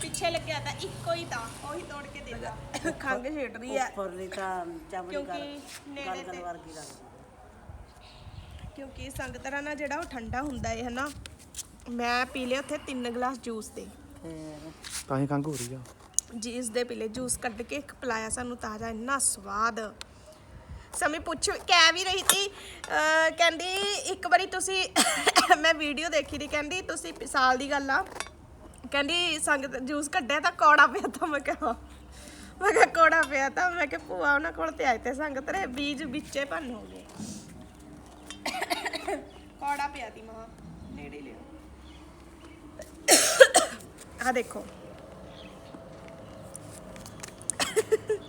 ਪਿੱਛੇ ਲੱਗਿਆ ਤਾਂ ਇੱਕੋ ਹੀ ਤਾਂ ਉਹੀ ਤੋੜ ਕੇ ਦੇ ਦਿੱਤਾ। ਖੰਗ ਛੇੜ ਰਹੀ ਹੈ ਉੱਪਰਲੀ ਤਾਂ ਚਮੜੀ ਕਰ ਕਿਉਂਕਿ ਨੇੜੇ ਗਲਗਲ ਤੇ ਵਰਗੀ ਲੱਗਦੀ। ਕਿਉਂਕਿ ਸੰਗਤਰਾ ਨਾ ਜਿਹੜਾ ਉਹ ਠੰਡਾ ਹੁੰਦਾ ਹੈ ਹਨਾ? ਮੈਂ ਪੀ ਲਿਆ ਉੱਥੇ 3 ਗਲਾਸ ਜੂਸ ਦੇ ਫੇਰ? ਤਾਂ ਹੀ ਖੰਗ ਹੋ ਰਹੀ ਆ। ਜੀਸ ਦੇ ਪੀਲੇ ਜੂਸ ਕੱਢ ਕੇ ਪਿਲਾਇਆ ਸਾਨੂੰ ਤਾਜ਼ਾ ਇੰਨਾ ਸਵਾਦ। ਸਮੀ ਪੁੱਛ ਕਹਿ ਵੀ ਰਹੀ ਸੀ ਕਹਿੰਦੀ ਇੱਕ ਵਾਰੀ ਤੁਸੀਂ ਮੈਂ ਵੀਡੀਓ ਦੇਖੀ ਦੀ ਕਹਿੰਦੀ ਤੁਸੀਂ ਸਾਲ ਦੀ ਗੱਲ ਆ। ਕਹਿੰਦੀ ਸੰਗਤ ਜੂਸ ਕੱਢਿਆ ਤਾਂ ਕੌੜਾ ਪਿਆ ਤਾਂ ਮੈਂ ਕਿਹਾ ਮੈਂ ਕਿਹਾ ਕੌੜਾ ਪਿਆ ਤਾਂ ਮੈਂ ਕਿਹਾ ਭੂਆ ਉਹਨਾਂ ਕੋਲ ਤੇ ਆਏ ਤੇ ਸੰਗਤ ਰੇ ਬੀਜ ਵਿੱਚੇ ਭੰਨ ਹੋ ਗਏ। ਕੌੜਾ ਪਿਆ ਤੀ ਮਾਂ ਨੇੜੇ ਲਿਓ ਆ ਦੇਖੋ।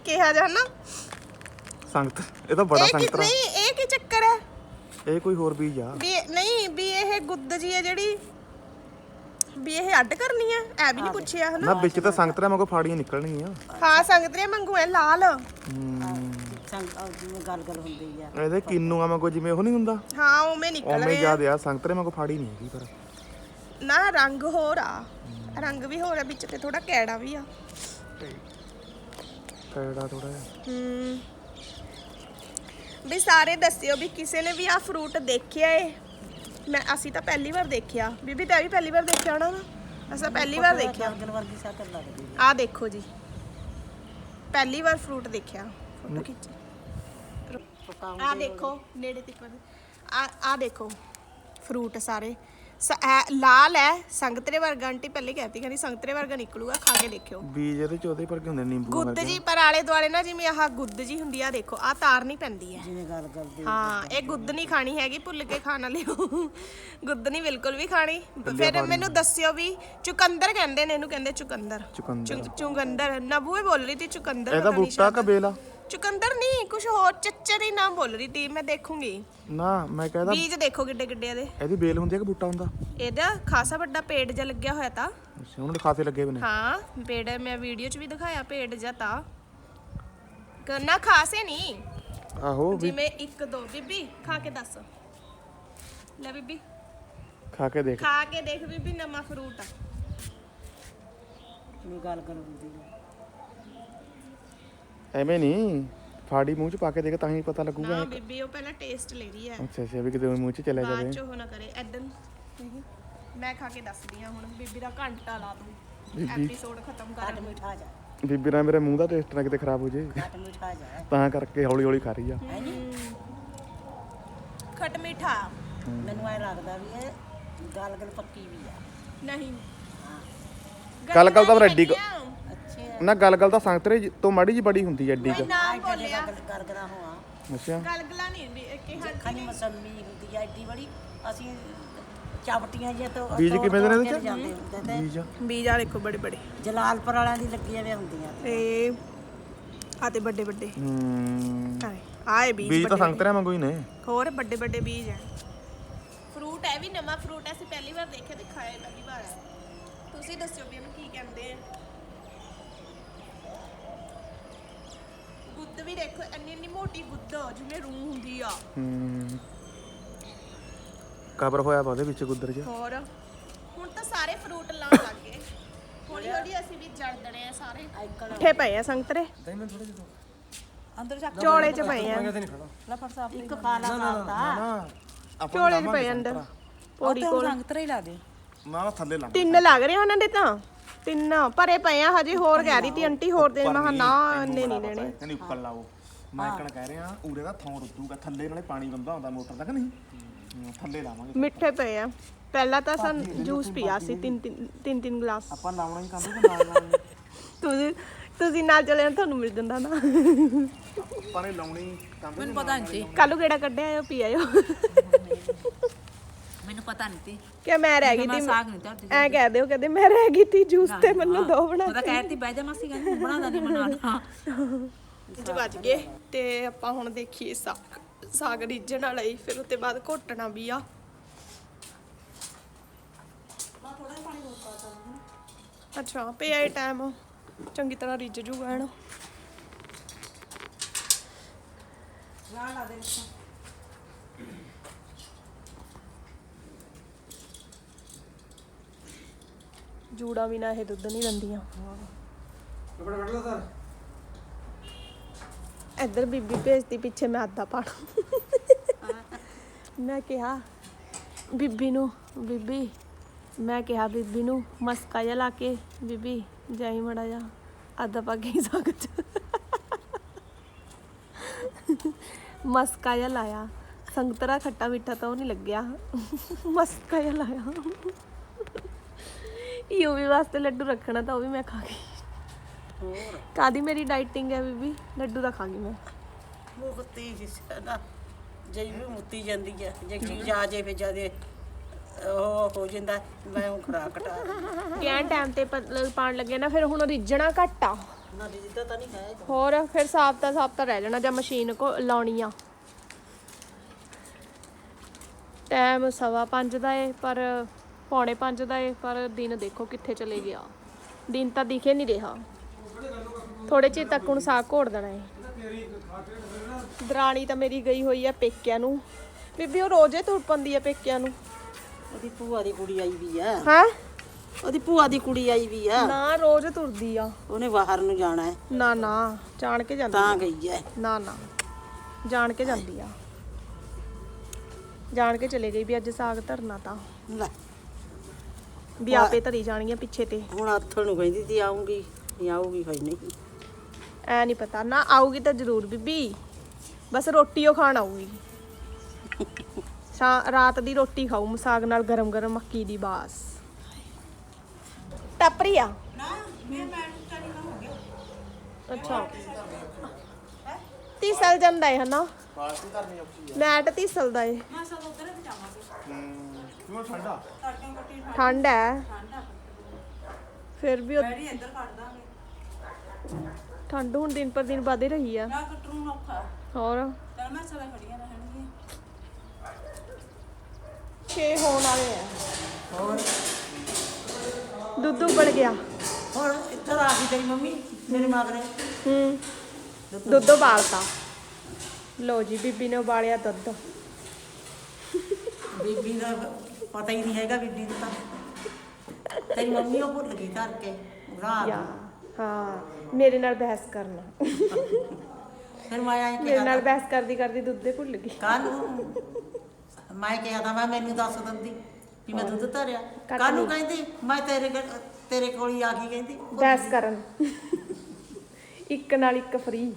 ਕਿਹਾ ਜਾ ਨਾ? ਸੰਗਤ ਇਹ ਤਾਂ ਬੜਾ ਇਹ ਕਿ ਸੰਗਤਰਾ ਨਹੀਂ ਇਹ ਕੀ ਚੱਕਰ ਹੈ? ਇਹ ਕੋਈ ਹੋਰ ਬੀਜ ਆ। ਵੀ ਇਹ- ਨਹੀਂ ਵੀ ਇਹ ਗੁੱਦ ਜੀ ਹੈ ਜਿਹੜੀ ਵੀ ਇਹ ਅੱਡ ਕਰਨੀ ਹੈ ਐ ਵੀ ਨਹੀਂ ਪੁੱਛਿਆ ਨਾ ਹਨਾ ਵਿੱਚ ਤਾਂ ਸੰਗਤਰਾ ਮਗੋ ਫਾੜੀਆਂ ਨਿਕਲਣਗੀਆਂ। ਹਾਂ ਸੰਗਤਰੇ ਮੰਗੂ ਐ ਲਾਲ। ਸੰਗ ਉਹ ਜਿਵੇਂ ਗਲਗਲ ਹੁੰਦੀ ਆ। ਇਹਦੇ ਕਿੰਨੂ ਆ ਮਗੋ ਜਿਵੇਂ ਉਹ ਨਹੀਂ ਹੁੰਦਾ? ਹਾਂ ਉਵੇਂ ਨਿਕਲ ਰਹੇ ਆ। ਜ਼ਿਆਦਾ ਆ ਸੰਗਤਰੇ ਮਗੋ ਫਾੜੀ ਨਹੀਂ ਹੈਗੀ ਪਰ। ਨਾ ਰੰਗ ਹੋਰ ਆ। ਰੰਗ ਵੀ ਹੋਰ ਆ ਵਿੱਚ ਤੇ ਥੋੜਾ ਕੈੜਾ ਵੀ ਆ। ਕੈੜਾ ਥੋੜਾ ਜਿਹਾ। ਹੂੰ। ਵੀ ਸਾਰੇ ਦੱਸਿਓ ਵੀ ਕਿਸੇ ਨੇ ਵੀ ਆ ਫਰੂਟ ਦੇਖਿਆ ਏ? ਮੈਂ ਅਸੀਂ ਤਾਂ ਪਹਿਲੀ ਵਾਰ ਦੇਖਿਆ। ਬੀਬੀ ਤਾਂ ਵੀ ਪਹਿਲੀ ਵਾਰ ਦੇਖਿਆ ਹੋਣਾ ਨਾ? ਅਸਾਂ ਪਹਿਲੀ ਵਾਰ ਦੇਖਿਆ। ਗਲਗਲ ਵਰਗੀ ਸ਼ਕਲ ਲੱਗਦੀ ਆ। ਦੇਖੋ ਜੀ। ਪਹਿਲੀ ਵਾਰ ਫਰੂਟ ਦੇਖਿਆ। ਫੋਟੋ ਖਿੱਚੀ। ਆ ਦੇਖੋ ਨੇੜੇ ਤੱਕ ਆ ਆ ਦੇਖੋ। ਫਰੂਟ ਸਾਰੇ। ਲਾਲ ਹੈ ਸੰਗਤਰੇ ਵਰਗਾ ਆਂਟੀ ਪਹਿਲੇ ਕਹਿਤੀ ਕਹਿੰਦੀ ਸੰਗਤਰੇ ਵਰਗਾ ਨਿਕਲੂਗਾ ਖਾ ਕੇ ਦੇਖਿਓ। ਬੀਜ ਇਹਦੇ ਚ ਉਹਦੇ ਪਰ ਹੁੰਦੇ ਨਿੰਬੂ ਗੁੱਦ ਜੀ ਪਰ ਆਲੇ ਦੁਆਲੇ ਨਾ ਜਿਵੇਂ ਆਹ ਗੁੱਦ ਜੀ ਹੁੰਦੀ ਆ ਦੇਖੋ ਆ ਤਾਰ ਨਹੀਂ ਪੈਂਦੀ ਹੈ ਜਿਵੇਂ ਇਹ ਗੁੱਦ ਨਹੀਂ ਖਾਣੀ ਹੈਗੀ ਭੁੱਲ ਕੇ ਖਾਣਾ ਲਿਓ ਗੁੱਦ ਨਹੀਂ ਬਿਲਕੁਲ ਵੀ ਖਾਣੀ। ਫਿਰ ਮੈਨੂੰ ਦੱਸਿਓ ਵੀ ਚੁਕੰਦਰ ਕਹਿੰਦੇ ਨੇ ਇਹਨੂੰ ਕਹਿੰਦੇ ਚੁਕੰਦਰ। ਚੁਕੰਦਰ। ਚੁਕੰਦਰ ਨਬੂਏ ਬੋਲ ਰਹੀ ਸੀ ਚੁਕੰਦਰ ਇਹਦਾ ਬੂਟਾ ਚੁਕੰਦਰ ਨਹੀਂ ਕੁਝ ਹੋਰ ਚੱਚਰ ਹੀ ਨਾਮ ਬੋਲ ਰਹੀ ਸੀ ਮੈਂ ਦੇਖੂੰਗੀ। ਨਾ ਮੈਂ ਕਹਿੰਦਾ ਬੀਜ ਦੇਖੋ ਕਿੱਡੇ ਕਿੱਡੇ ਇਹਦੇ। ਇਹਦੀ ਬੇਲ ਹੁੰਦੀ ਹੈ ਕਿ ਬੂਟਾ ਹੁੰਦਾ? ਇਹਦਾ ਖਾਸਾ ਵੱਡਾ ਪੇੜ ਜਿਹਾ ਲੱਗਿਆ ਹੋਇਆ ਤਾਂ। ਅੱਛਾ ਉਹਨਾਂ ਦੇ ਖਾਤੇ ਲੱਗੇ ਹੋਏ ਨੇ। ਹਾਂ ਪੇੜ ਮੈਂ ਵੀਡੀਓ 'ਚ ਵੀ ਦਿਖਾਇਆ ਪੇੜ ਜਾਂ ਤਾਂ। ਕਰਨਾ ਖਾਸੇ ਨਹੀਂ। ਆਹੋ ਵੀ ਜਿਵੇਂ ਇੱਕ ਦੋ ਬੀਬੀ ਖਾ ਕੇ ਦੱਸ। ਲੈ ਬੀਬੀ। ਖਾ ਕੇ ਦੇਖ। ਖਾ ਕੇ ਦੇਖ ਬੀਬੀ ਨਵਾਂ ਫਰੂਟ ਆ। ਨੂੰ ਗੱਲ ਹੈ ਐਵੇਂ ਨਹੀਂ ਫਾੜੀ ਮੂੰਹ ਚ ਪਾ ਕੇ ਦੇਖ ਤਾਂ ਹੀ ਪਤਾ ਲੱਗੂਗਾ ਨਾ ਬੀਬੀ ਉਹ ਪਹਿਲਾਂ ਟੇਸਟ ਲੈ ਰਹੀ ਹੈ। ਅੱਛਾ ਅੱਛਾ ਵੀ ਕਿਤੇ ਮੂੰਹ ਚ ਚਲਾ ਬਾਅਦ ਜਾਵੇ। ਚ ਉਹ ਨਾ ਕਰੇ ਐਦਨ ਨਹੀਂ ਮੈਂ ਖਾ ਕੇ ਦੱਸਦੀ ਆ ਹੁਣ ਬੀਬੀ ਦਾ ਘੰਟਾ ਲਾ ਦੂੰ। ਐਪੀਸੋਡ ਖਤਮ ਕਰ। ਮਿਠਾ ਜਾ। ਬੀਬੀ ਨਾਲ ਮੇਰੇ ਮੂੰਹ ਦਾ ਟੇਸਟ ਨਾ ਕਿਤੇ ਖਰਾਬ ਹੋ ਜੇ। ਖੱਟ ਮਿਠਾ ਜਾ। ਤਾਂ ਕਰਕੇ ਹੌਲੀ ਹੌਲੀ ਖਾ ਰਹੀ ਆ। ਖਟ ਮਿੱਠਾ। ਮੈਨੂੰ ਐ ਲੱਗਦਾ ਵੀ ਇਹ ਗੱਲ ਗੱਲ ਪੱਕੀ ਵੀ ਆ। ਨਹੀਂ। ਗੱਲ ਗੱਲ ਤਾਂ ਫਿਰ ਐਡੀ ਕੁ- ਅੱਛਾ ਨਾ ਗੱਲ ਗੱਲ ਤਾਂ ਸੰਗਤਰੇ ਤੋਂ ਮਾੜੀ ਜੀ ਬੜੀ ਹੁੰਦੀ ਐ ਐਡੀ ਕ। ਨਾਮ ਬੋਲਿਆ। ਗੱਲ ਕਰਗਰਾ ਹੋਆ ਅੱਛਾ ਗਲਗਲਾ ਨਹੀਂ ਵੀ ਕਿਹਾ ਖਣੀ ਮਸੰਮੀ ਹੁੰਦੀ ਆ ਐਡੀ ਬੜੀ। ਅਸੀਂ ਚਾਵਟੀਆਂ ਜਿਹਾ ਤੋਂ ਬੀਜ ਕਿਵੇਂ ਦੇ ਨੇ ਇਹਦੇ ਚ? ਹੁੰਦੇ ਬੀਜ ਬੀਜ ਆ ਦੇਖੋ ਬੜੇ ਬੜੇ। ਜਲਾਲਪੁਰ ਵਾਲਿਆਂ ਦੀ ਲੱਗੀਆਂ ਵੇ ਹੁੰਦੀਆਂ। ਤੇ ਆ ਤੇ ਵੱਡੇ ਵੱਡੇ। ਹੂੰ। ਆਏ ਆਏ ਬੀਜ ਬੀਜ ਤਾਂ ਵੱਡੇ ਸੰਗਤਰੇ ਵਾਂਗੂ ਹੀ ਨੇ। ਹੋਰ ਵੱਡੇ ਵੱਡੇ ਬੀਜ ਹੈ ਫਰੂਟ ਹੈ ਵੀ ਨਵਾਂ ਫਰੂਟ ਹੈ। ਅਸੀਂ ਪਹਿਲੀ ਵਾਰ ਦੇਖਿਆ ਤੇ ਖਾਇਆ ਪਹਿਲੀ ਵਾਰ ਹੈ। ਤੁਸੀਂ ਦੱਸਿਓ ਵੀ ਇਹਨੂੰ ਕੀ ਕਹਿੰਦੇ ਆ। ਗੁੱਦ ਵੀ ਦੇਖੋ ਇੰਨੀ ਇੰਨੀ ਮੋਟੀ ਗੁੱਦ ਜਿਵੇਂ ਰੂਹ ਹੁੰਦੀ ਆ। ਹੂੰ। ਕਬਰ ਹੋਇਆ ਵਾ ਉਹਦੇ ਵਿੱਚ ਗੁੱਦਰ ਚ ਹੋਰ ਹੁਣ ਤਾਂ ਸਾਰੇ ਫਰੂਟ ਲਾਉਣ ਲੱਗ ਗਏ। ਹੌਲੀ ਹੌਲੀ ਅਸੀਂ ਵੀ ਜੜ ਦਣੇ ਆ ਸਾਰੇ। ਇੱਥੇ ਪਏ ਆ ਸੰਗਤਰੇ ਅੰਦਰ ਜਾ ਚੋਲੇ ਚ ਪਏ ਆ। ਇੱਕ ਖਾ ਲਾ ਨਾ ਚੋਲੇ ਚ ਪਏ ਅੰਦਰ। ਪੌੜੀ ਕੋਲ। ਤਰੇ ਹੀ ਲਾ ਦੇ। ਨਾ ਨਾ ਥੱਲੇ ਲੰਘ ਤਿੰਨ ਲੱਗ ਰਹੇ ਉਹਨਾਂ ਦੇ ਤਾਂ। ਤਿੰਨ ਭਰੇ ਪਏ ਆ ਹਜੇ ਹੋਰ ਕਹਿ ਰਹੀ ਤੀ ਆਂਟੀ ਹੋਰ ਦੇ ਮਹਾ ਨਾ ਇੰਨੇ ਨਹੀਂ ਦੇਣੇ ਕਹਿੰਦੀ ਉੱਪਰ ਲਾਓ। ਮੈਂ ਕਣ ਕਹਿ ਰਿਹਾ ਉਰੇ ਦਾ ਥਾਂ ਰੁੱਦੂਗਾ ਥੱਲੇ ਨਾਲੇ ਪਾਣੀ ਬੰਦਾ ਹੁੰਦਾ ਮੋਟਰ ਦਾ ਕਿ ਨਹੀਂ? ਥੱਲੇ ਲਾਵਾਂਗੇ। ਮਿੱਠੇ ਪਏ ਆ। ਪਹਿਲਾਂ ਤਾਂ ਸਨ ਜੂਸ ਪੀਆ ਸੀ ਤਿੰਨ ਤਿੰਨ ਤਿੰਨ ਤਿੰਨ ਗਲਾਸ। ਆਪਾਂ ਲਾਉਣਾ ਹੀ ਕੰਦੂ ਨਾਲ ਲਾਉਣੀ ਤੁਸੀਂ ਤੁਸੀਂ ਨਾਲ ਚਲੇ ਤੁਹਾਨੂੰ ਮਿਲ ਜਾਂਦਾ ਨਾ। ਆਪਾਂ ਨੇ ਲਾਉਣੀ ਕੰਦੂ ਮੈਨੂੰ ਪਤਾ ਨਹੀਂ ਸੀ। ਕੱਲੂ ਕਿਹੜਾ ਕੱਢਿਆ ਆਇਓ ਪੀ ਆਇਓ। ਮੈਨੂੰ ਪਤਾ ਨਹੀਂ ਕਿ ਮੈਂ ਰਹਿ ਗਈ ਮੈਂ ਤੀ। ਸਾਗ ਨਹੀਂ ਧਰਦੀ ਐ ਕਹਿ ਦਿਓ ਕਹਿੰਦੇ ਮੈਂ ਰਹਿ ਗਈ ਤੀ ਜੂਸ ਤੇ ਮੈਨੂੰ ਦੋ ਬਣਾ ਉਹਦਾ ਕਹਿ ਤੀ ਬਹਿ ਜਾ ਮਾਸੀ ਕਹਿੰਦੀ ਬਣਾਦਾ ਨਹੀਂ ਬਣਾਦਾ ਚ ਵੱਜ ਗਏ ਤੇ ਆਪਾਂ ਹੁਣ ਦੇਖੀਏ ਸਾਗ ਸਾਗ ਰਿੱਝਣ ਵਾਲਾ ਹੀ ਫਿਰ ਉੱਤੇ ਬਾਅਦ ਘੋਟਣਾ ਵੀ ਆ। ਅੱਛਾ ਪਿਆ ਇਹ ਟਾਈਮ ਚੰਗੀ ਤਰ੍ਹਾਂ ਰਿੱਝ ਜੂਗਾ ਹਨਾ। ਜੂੜਾ ਵੀ ਨਾ ਇਹ ਦੁੱਧ ਨਹੀਂ ਦਿੰਦੀਆਂ। ਇੱਧਰ ਬੀਬੀ ਭੇਜਦੀ ਪਿੱਛੇ ਮੈਂ ਆਦਾ ਪਾਣਾ ਮੈਂ ਕਿਹਾ ਬੀਬੀ ਨੂੰ ਬੀਬੀ ਮੈਂ ਕਿਹਾ ਬੀਬੀ ਨੂੰ ਮਸਕਾ ਜਿਹਾ ਲਾ ਕੇ ਬੀਬੀ ਜਾਈ ਮੜਾ ਜਾ ਆਦਾ ਪਾ ਕੇ ਸਕਤ ਮਸਕਾ ਜਿਹਾ ਲਾਇਆ। ਸੰਗਤਰਾ ਖੱਟਾ ਮਿੱਠਾ ਤਾਂ ਉਹ ਨਹੀਂ ਲੱਗਿਆ। ਮਸਕਾ ਜਿਹਾ ਲਾਇਆ। ਯੂਵੀ ਵਾਸਤੇ ਲੱਡੂ ਰੱਖਣਾ ਤਾਂ ਉਹ ਵੀ ਮੈਂ ਖਾ ਗਈ ਹੋਰ? ਕਾਦੀ ਮੇਰੀ ਡਾਈਟਿੰਗ ਹੈ ਬੀਬੀ? ਲੱਡੂ ਤਾਂ ਖਾ ਗਈ ਮੈਂ। ਮੁਕਤੀ ਜਿਸ ਦਾ ਜਈ ਵੀ ਮੁੱਤੀ ਜਾਂਦੀ ਹੈ। ਜੇ ਚੀਜ਼ ਆ ਜੇ ਫਿਰ ਜਦੇ ਉਹ ਹੋ ਜਾਂਦਾ ਮੈਂ ਉਹ ਖਰਾਕ ਘਟਾ ਕਹਿਣ ਟਾਈਮ ਤੇ ਪ- ਪਾਣ ਲੱਗੇ ਨਾ ਫਿਰ ਹੁਣ ਰਿੱਝਣਾ ਘੱਟ ਆ। ਨਾ ਜਿੱਦਾਂ ਤਾਂ ਨਹੀਂ ਹੈ ਹੋਰ ਫਿਰ ਸਾਫਤਾ ਸਾਫਤਾ ਰਹਿ ਜਾਣਾ ਜਾਂ ਮਸ਼ੀਨ ਕੋ ਲਾਉਣੀ ਆ ਟਾਈਮ ਸਵਾ ਪੰਜ ਦਾ ਏ ਪਰ ਪੌਣੇ ਪੰਜ ਦਾ ਏ ਪਰ ਦਿਨ ਦੇਖੋ ਕਿੱਥੇ ਚਲੇ ਗਿਆ। ਦਿਨ ਤਾਂ ਦਿਖੇ ਨਹੀਂ ਰਿਹਾ। ਥੋੜੇ ਚਿਰ ਤੱਕ ਹੁਣ ਸਾਗ ਘੋੜ ਦੇਣਾ ਏ। ਦਰਾਣੀ ਤਾਂ ਮੇਰੀ ਗਈ ਹੋਈ ਆ ਪੇਕਿਆਂ ਨੂੰ। ਬੀਬੀ ਉਹ ਰੋਜ਼ੇ ਤੁਰ ਪੰਦੀ ਆ ਪੇਕਿਆਂ ਨੂੰ। ਉਹਦੀ ਭੂਆ ਦੀ ਕੁੜੀ ਆਈ ਵੀ ਆ। ਹਾਂ? ਉਹਦੀ ਭੂਆ ਦੀ ਕੁੜੀ ਆਈ ਵੀ ਆ। ਨਾ ਰੋਜ਼ ਤੁਰਦੀ ਆ। ਉਹਨੇ ਬਾਹਰ ਨੂੰ ਜਾਣਾ ਹੈ ਨਾ ਨਾ ਜਾਣ ਕੇ ਜਾਂਦੀ ਤਾਂ ਗਈ ਹੈ ਨਾ ਨਾ ਜਾਣ ਕੇ ਜਾਂਦੀ ਆ। ਜਾਣ ਕੇ ਚਲੇ ਗਈ ਵੀ ਅੱਜ ਸਾਗ ਧਰਨਾ ਤਾਂ। ਲੈ। ਵੀ ਆਪੇ ਧਰੀ ਜਾਣੀਆਂ ਪਿੱਛੇ ਤੇ। ਹੁਣ ਆਥਣ ਨੂੰ ਕਹਿੰਦੀ ਸੀ ਆਉਂਗੀ ਨਹੀਂ ਆਊਗੀ ਹੋਈ ਨਹੀਂ। ਐ ਨਹੀਂ ਪਤਾ ਨਾ ਆਊਗੀ ਤਾਂ ਜ਼ਰੂਰ ਬੀਬੀ ਬਸ ਰੋਟੀ ਉਹ ਖਾਣ ਆਊਗੀ। ਸ਼ਾ ਰਾਤ ਦੀ ਰੋਟੀ ਖਾਊ ਸਾਗ ਨਾਲ ਗਰਮ ਗਰਮ ਮੱਕੀ ਦੀ ਬਾਸ। ਟੱਪਰੀ ਆ ਨਾ ਮੈਂ ਮੈਡਮ ਸਟੱਡੀ ਨਾ ਹੋ ਗਿਆ। ਅੱਛਾ। ਤੀਸਲ ਜਾਂਦਾ ਹੈ ਹਨਾ? ਪਾਰਟੀ ਕਰਨੀ ਔਖੀ ਮੈਟ ਤੀਸਲਦਾ ਏ। ਮੈਂ ਸਭ ਉਧਰ ਪਜਾਵਾਂਗੇ ਹੂੰ। ਕਿਉਂ ਠੰਡਾ? ਤੜਕੇ ਕੱਟੀ ਠੰਡ ਹੈ ਠੰਡਾ ਫਿਰ ਵੀ ਉਹ- ਡੈਡੀ ਇੱਧਰ ਕੱਢ ਦਾਂਗੇ। ਠੰਡ ਹੁਣ ਦਿਨ ਪਰ ਦਿਨ ਵੱਧ ਹੀ ਰਹੀ ਆ। ਨਾ ਕੱਟਰੂ ਔਖਾ ਹੋਰ? ਚਲ ਮੈਂ ਸਦਾ ਖੜੀਆਂ ਰਹਿਣਗੀਆਂ। 6 ਹੋਣ ਵਾਲੇ ਆ। ਦੁੱਧ ਉਬਲ ਗਿਆ। ਹੁਣ ਇੱਧਰ ਆ ਗਈ ਤੇਰੀ ਮੰਮੀ ਮੇਰੇ ਮਗਰੇ। ਹੂੰ। ਦੁੱਧ। ਉਬਾਲਤਾ। ਲੋ ਜੀ ਬੀਬੀ ਨੇ ਉਬਾਲਿਆ ਦੁੱਧ। ਬੀਬੀ ਦਾ ਪਤਾ ਹੀ ਨਹੀਂ ਹੈਗਾ ਬੀਬੀ ਨੂੰ ਤਾਂ। ਤੇਰੀ ਮੰਮੀ ਉਹ ਭੁੱਲ ਗਈ ਧਰ ਕੇ ਰਾਤ ਯਾ ਹਾਂ ਮੇਰੇ ਨਾਲ ਬਹਿਸ ਕਰਨਾ। ਫਿਰ ਮੈਂ ਆਇਆ ਮੇਰੇ ਨਾਲ ਬਹਿਸ ਕਰਦੀ ਕਰਦੀ ਦੁੱਧ ਦੇ ਭੁੱਲ ਗਈ। ਕੱਲ ਮੈਂ ਕਿਹਾ ਤਾਂ ਮੈਂ ਮੈਨੂੰ ਦੱਸ ਦਿੰਦੀ ਵੀ ਮੈਂ ਦੁੱਧ ਧਰਿਆ। ਕੱਟ ਕੱਲ ਨੂੰ ਲਈ। ਕਹਿੰਦੀ ਮੈਂ ਤੇਰੇ ਕੋਲ- ਤੇਰੇ ਕੋਲ ਹੀ ਆ ਗਈ ਕਹਿੰਦੀ। ਬਹਿਸ ਕਰਨ। ਇੱਕ ਨਾਲ ਇੱਕ ਫਰੀ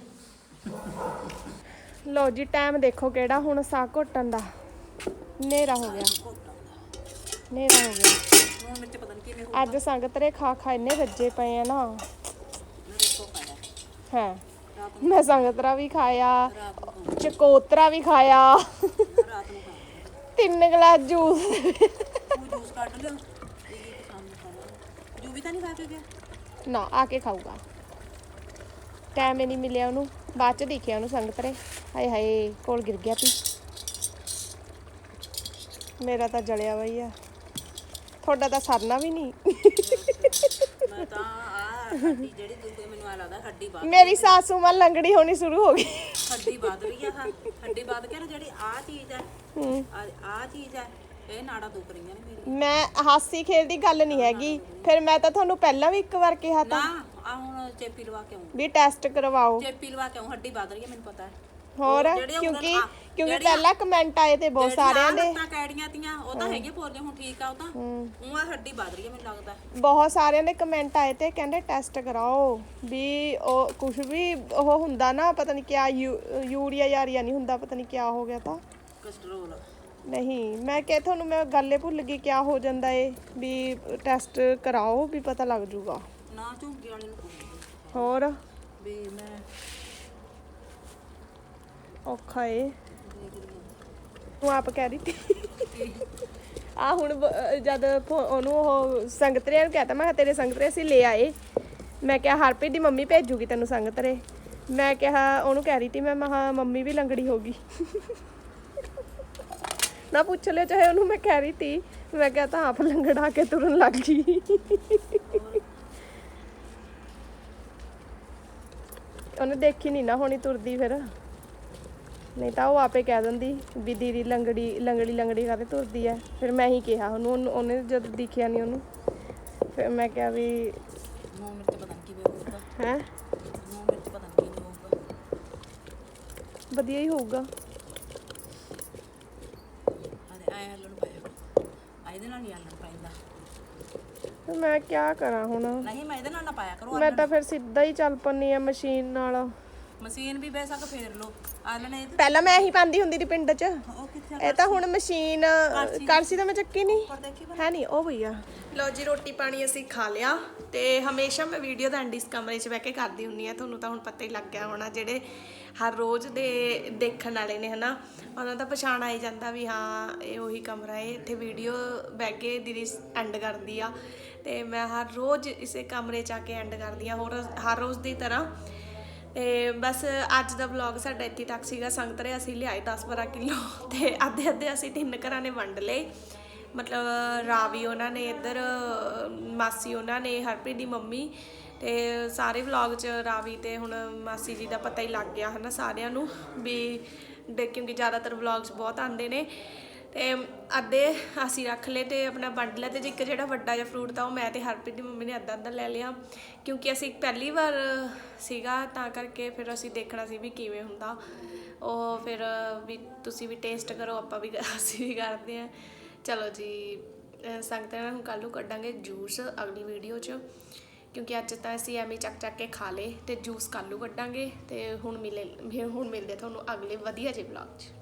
ਲੋ ਜੀ ਟਾਈਮ ਦੇਖੋ ਕਿਹੜਾ ਹੁਣ ਸਾਹ ਘੁੱਟਣ ਦਾ। ਹਨੇਰਾ ਹੋ ਗਿਆ। ਹਨੇਰਾ ਹੋ ਗਿਆ? ਅੱਜ ਸੰਗਤਰੇ ਖਾ ਖਾ ਇੰਨੇ ਰੱਜੇ ਪਏ ਆ ਨਾ। ਹਾਂ। ਮੈਂ ਸੰਗਤਰਾ ਵੀ ਖਾਇਆ, ਚਕੋਤਰਾ ਵੀ ਖਾਇਆ। ਤਿੰਨ ਗਲਾਸ ਜੂਸ। ਜੂਸ ਕੱਢ ਲਿਓ ਜੂ ਵੀ ਤਾਂ ਨਹੀਂ ਖਾ ਕੇ ਗਿਆ ਨਾ, ਆ ਕੇ ਖਾਊਗਾ। ਟਾਈਮ ਹੀ ਨਹੀਂ ਮਿਲਿਆ ਉਹਨੂੰ। ਬਾਅਦ ਚ ਦੇਖਿਆ ਉਹਨੂੰ ਸੰਗਤਰੇ ਹਾਏ ਹਾਏ, ਕੋਲ ਗਿਰ ਗਿਆ ਪੀ ਮੇਰਾ ਤਾਂ ਜਲਿਆ ਬਈ ਆ ਤੁਹਾਡਾ ਤਾਂ ਸਰਨਾ ਵੀ ਨਹੀਂ। ਮੈਂ ਤਾਂ ਆ ਹੱਡੀ ਜਿਹੜੀ ਦੂਜੇ ਮੈਨੂੰ ਆ ਲੱਗਦਾ ਹੱਡੀ ਬਾਦ ਮੇਰੀ ਸਾਸੂ ਮਾਂ ਲੰਗੜੀ ਹੋਣੀ ਸ਼ੁਰੂ ਹੋ ਗਈ। ਹੱਡੀ ਬਾਦ ਰਹੀ ਆ ਹੱਡੀ ਬਾਦ ਕੇ ਨਾ ਜਿਹੜੀ ਆ ਚੀਜ਼ ਹੈ। ਆ ਚੀਜ਼ ਹੈ ਇਹ ਨਾੜਾ ਦੁਖ ਰਹੀਆਂ ਨੇ ਮੇਰੀ ਮੈਂ ਹਾਸੀ ਖੇਡਦੀ ਗੱਲ ਨਹੀਂ ਹੈਗੀ ਫਿਰ ਮੈਂ ਤਾਂ ਤੁਹਾਨੂੰ ਪਹਿਲਾਂ ਵੀ ਇੱਕ ਵਾਰ ਕਿਹਾ ਨਾ ਤਾਂ ਆ ਹੁਣ ਚੇਪੀ ਲਵਾ ਕੇ ਆਉਂ ਵੀ ਟੈਸਟ ਕਰਵਾਓ। ਚੇਪੀ ਲਵਾ ਕੇ ਆਉਂ ਹੱਡੀ ਬਾਦ ਰਹੀ ਹੈ ਮੈਨੂੰ ਪਤਾ ਹੈ। ਹੋਰ ਕਿਉਂਕਿ ਕਿਉਂਕਿ ਪਹਿਲਾਂ ਕਮੈਂਟ ਆਏ ਤੇ ਬਹੁਤ ਸਾਰਿਆਂ ਦੇ। ਤਾਂ ਕੈੜੀਆਂ ਤੀਆਂ ਉਹ ਤਾਂ ਹੈਗੇ ਪੋਰਦੇ ਹੁਣ ਠੀਕ ਆ ਉਹ ਤਾਂ। ਉਹ ਆ ਹੱਡੀ ਬਾਦ ਰਹੀ ਹੈ ਮੈਨੂੰ ਲੱਗਦਾ। ਬਹੁਤ ਸਾਰਿਆਂ ਦੇ ਕਮੈਂਟ ਆਏ ਤੇ ਕਹਿੰਦੇ ਟੈਸਟ ਕਰਾਓ ਵੀ ਉਹ ਕੁਝ ਵੀ ਉਹ ਹੁੰਦਾ ਨਾ ਪਤਾ ਨਹੀਂ ਕਿਆ ਯੂਰੀਆ ਯਾਰੀਆ ਨਹੀਂ ਹੁੰਦਾ ਪਤਾ ਨਹੀਂ ਕਿਆ ਹੋ ਗਿਆ ਤਾਂ। ਕੋਲੇਸਟ੍ਰੋਲ ਨਹੀਂ ਮੈਂ ਕਿਹਾ ਤੁਹਾਨੂੰ ਮੈਂ ਗੱਲੇ ਭੁੱਲ ਗਈ ਕਿਆ ਹੋ ਜਾਂਦਾ ਏ ਵੀ ਟੈਸਟ ਕਰਾਓ ਵੀ ਪਤਾ ਲੱਗ ਜੂਗਾ। ਨਾ ਝੁੰਗੀ ਵਾਲੀ ਨੂੰ ਹੋਰ? ਵੀ ਮੈਂ ਔਖਾ ਏ। ਤੂੰ ਆਪ ਕਹਿ ਰਹੀ ਤੀ ਆ ਹੁਣ ਬ- ਜਦ ਫੋ- ਉਹਨੂੰ ਉਹ ਸੰਗਤਰੇ ਨੂੰ ਕਹਤਾ, ਮੈਂ ਕਿਹਾ ਤੇਰੇ ਸੰਗਤਰੇ ਅਸੀਂ ਲੈ ਆਏ। ਮੈਂ ਕਿਹਾ ਹਰਪ੍ਰੀਤ ਦੀ ਮੰਮੀ ਭੇਜੂਗੀ ਤੈਨੂੰ ਸੰਗਤਰੇ ਮੈਂ ਕਿਹਾ ਉਹਨੂੰ ਕਹਿ ਰਹੀ ਤੀ ਮੈਂ ਮਹਾ ਮੰਮੀ ਵੀ ਲੰਗੜੀ ਹੋ ਗਈ। ਨਾ ਪੁੱਛ ਲਿਓ ਚਾਹੇ ਉਹਨੂੰ ਮੈਂ ਕਹਿ ਰਹੀ ਤੀ ਮੈਂ ਕਿਹਾ ਤਾਂ ਆਪ ਲੰਗੜਾ ਕੇ ਤੁਰਨ ਲੱਗ ਗਈ। ਉਹਨੇ ਦੇਖੀ ਨਹੀਂ ਨਾ ਹੋਣੀ ਤੁਰਦੀ ਫਿਰ। ਨਹੀਂ ਤਾਂ ਉਹ ਆਪੇ ਕਹਿ ਦਿੰਦੀ ਵੀ ਦੀਦੀ ਲੰਗੜੀ ਲੰਗੜੀ ਲੰਗੜੀ ਕਰਦੇ ਤੁਰਦੀ ਐ ਫਿਰ ਮੈਂ ਹੀ ਕਿਹਾ ਉਹਨੂੰ ਉਹਨੂੰ- ਜਦ ਦਿਖਿਆ ਨਹੀਂ ਉਹਨੂੰ। ਫਿਰ ਮੈਂ ਕਿਹਾ ਵੀ ਨੌ ਮਿੰਟ ਪਤਾ ਨਹੀਂ ਕਿਵੇਂ ਹੋਊਗਾ। ਹੈ? ਨੌ ਮਿੰਟ ਪਤਾ ਨਹੀਂ ਕਿਵੇਂ ਹੋਊਗਾ। ਵਧੀਆ ਹੀ ਹੋਊਗਾ। ਅਰੇ ਆਇਆ ਹੱਲਣ ਪਾਇਆ ਆ ਇਹਦੇ ਨਾਲ ਨਹੀਂ ਹੱਲਣ ਪੈਂਦਾ। ਫਿਰ ਮੈਂ ਕਿਆ ਕਰਾਂ ਹੁਣ? ਨਹੀਂ ਮੈਂ ਇਹਦੇ ਨਾਲ ਨਾ ਪਾਇਆ ਕਰੋ ਮੈਂ ਤਾਂ ਫਿਰ ਸਿੱਧਾ ਹੀ ਚੱਲ ਪੰਨੀ ਆ ਮਸ਼ੀਨ ਨਾਲ। ਮਸ਼ੀਨ ਵੀ ਬੇਸ਼ੱਕ ਫੇਰ ਲਓ। ਆਲਣ ਇਹ ਪਹਿਲਾਂ ਮੈਂ ਇਹੀ ਪਾਉਂਦੀ ਹੁੰਦੀ ਸੀ ਪਿੰਡ 'ਚ। ਉਹ ਕਿੱਥੇ ਇਹ ਤਾਂ ਹੁਣ ਮਸ਼ੀਨ ਕਰਸੀ। ਤਾਂ ਮੈਂ ਚੱਕੀ ਨਹੀਂ। ਹੈ ਨਹੀਂ ਉਹ ਭਈਆ ਲੋ ਜੀ ਰੋਟੀ ਪਾਣੀ ਅਸੀਂ ਖਾ ਲਿਆ ਤੇ ਹਮੇਸ਼ਾ ਮੈਂ ਵੀਡੀਓ ਦਾ ਐਂਡ ਇਸ ਕਮਰੇ 'ਚ ਬਹਿ ਕੇ ਕਰਦੀ ਹੁੰਨੀ ਆ ਤੁਹਾਨੂੰ ਤਾਂ ਹੁਣ ਪਤਾ ਹੀ ਲੱਗ ਗਿਆ ਹੋਣਾ ਜਿਹੜੇ ਹਰ ਰੋਜ਼ ਦੇ ਦੇਖਣ ਵਾਲੇ ਨੇ ਹਨਾ? ਉਹਨਾਂ ਦਾ ਪਛਾਣ ਆਈ ਜਾਂਦਾ ਵੀ ਹਾਂ ਇਹ ਉਹੀ ਕਮਰਾ ਹੈ ਇੱਥੇ ਵੀਡੀਓ ਬਹਿ ਕੇ ਦੀਦੀ ਐਂਡ ਕਰਦੀ ਆ। ਤੇ ਮੈਂ ਹਰ ਰੋਜ਼ ਇਸੇ ਕਮਰੇ 'ਚ ਆ ਕੇ ਐਂਡ ਕਰਦੀ ਆ ਹੋਰ ਹਰ ਰੋਜ਼ ਦੀ ਤਰ੍ਹਾਂ ਤੇ ਬਸ ਅੱਜ ਦਾ ਵਲੌਗ ਸਾਡਾ ਇੱਥੇ ਤੱਕ ਸੀਗਾ। ਸੰਗਤਰੇ ਅਸੀਂ ਲਿਆਏ 10-12 ਕਿਲੋ ਤੇ ਅੱਧੇ ਅੱਧੇ ਅਸੀਂ ਤਿੰਨ ਘਰਾਂ ਨੇ ਵੰਡ ਲਏ। ਮਤਲਬ ਰਾਵੀ ਉਹਨਾਂ ਨੇ, ਇੱਧਰ ਮਾਸੀ ਉਹਨਾਂ ਨੇ, ਹਰਪ੍ਰੀਤ ਦੀ ਮੰਮੀ ਤੇ ਸਾਰੇ ਵਲੌਗ 'ਚ ਰਾਵੀ ਤੇ ਹੁਣ ਮਾਸੀ ਜੀ ਦਾ ਪਤਾ ਹੀ ਲੱਗ ਗਿਆ ਹਨਾ ਸਾਰਿਆਂ ਨੂੰ ਵੀ ਦੇ ਕਿਉਂਕਿ ਜ਼ਿਆਦਾਤਰ ਵਲੌਗਸ ਬਹੁਤ ਆਉਂਦੇ ਨੇ। ਤੇ ਅੱਧੇ ਅਸੀਂ ਰੱਖ ਲਏ ਤੇ ਆਪਣਾ ਵੰਡ ਲਿਆ ਤੇ ਜੇ ਇੱਕ ਜਿਹੜਾ ਵੱਡਾ ਜਿਹਾ ਫਰੂਟ ਤਾਂ ਉਹ ਮੈਂ ਤੇ ਹਰਪ੍ਰੀਤ ਦੀ ਮੰਮੀ ਨੇ ਅੱਧਾ ਅੱਧਾ ਲੈ ਲਿਆ, ਕਿਉਂਕਿ ਅਸੀਂ ਪਹਿਲੀ ਵਾਰ ਸੀਗਾ ਤਾਂ ਕਰਕੇ ਫਿਰ ਅਸੀਂ ਦੇਖਣਾ ਸੀ ਵੀ ਕਿਵੇਂ ਹੁੰਦਾ। ਉਹ ਫਿਰ ਵੀ ਤੁਸੀਂ ਵੀ ਟੇਸਟ ਕਰੋ, ਆਪਾਂ ਵੀ ਅਸੀਂ ਵੀ ਕਰਦੇ ਆ ਚਲੋ ਜੀ, ਅਹ ਸੰਗਤਾਂ ਨਾਲ ਹੁਣ ਕੱਲ੍ਹ ਨੂੰ ਕੱਢਾਂਗੇ ਜੂਸ ਅਗਲੀ ਵੀਡੀਓ 'ਚ, ਕਿਉਂਕਿ ਅੱਜ ਤਾਂ ਅਸੀਂ ਐਵੇਂ ਚੱਕ ਚੱਕ ਕੇ ਖਾ ਲਏ ਤੇ ਜੂਸ ਕੱਲ੍ਹ ਨੂੰ ਕੱਢਾਂਗੇ ਤੇ ਹੁਣ ਮਿਲੇ ਹੁਣ ਮਿਲਦੇ ਤੁਹਾਨੂੰ ਅਗਲੇ ਵਧੀਆ ਜਿਹੇ ਵਲੌਗ 'ਚ।